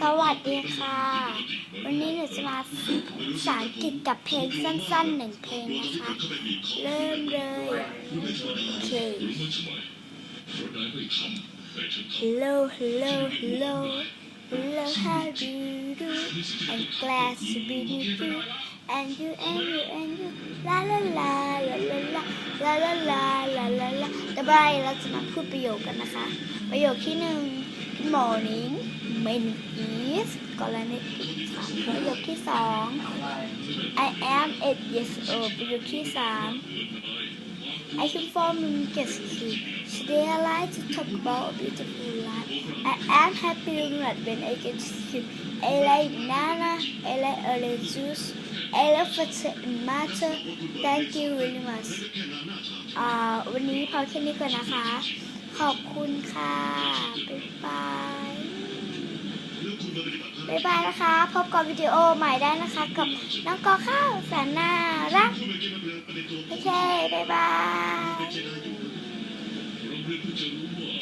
สวัสดีค่ะ วันนี้หนูจะมาสาษังกิษกับเพลงสั้นๆหนึ่งเพลงนะคะ เริ่มเลยโอเค Hello hello hello hello how do you do I'm glad to be with you and you and you and you la la la la la la la la la la la la ต่อไปเราจะมาพูดประโยคกันนะคะ ประโยคที่หนึ่ง Good morning เมน is สกรณีศึกษาประโยคที่สอง I am eight years old ประโยคที่สาม I c a n f from m a n k e s t i today I like to talk about a beautiful life I am happy when I get g sleep I like banana I like orange juice I love it matter thank you very much วันนี้พอแค่นี้ก่อนนะคะ ขอบคุณค่ะบ๊ายบายบ๊ายบายนะคะ พบกับวิดีโอใหม่ได้นะคะกับน้องกอข้าวแสนน่ารักโอเค บ๊ายบาย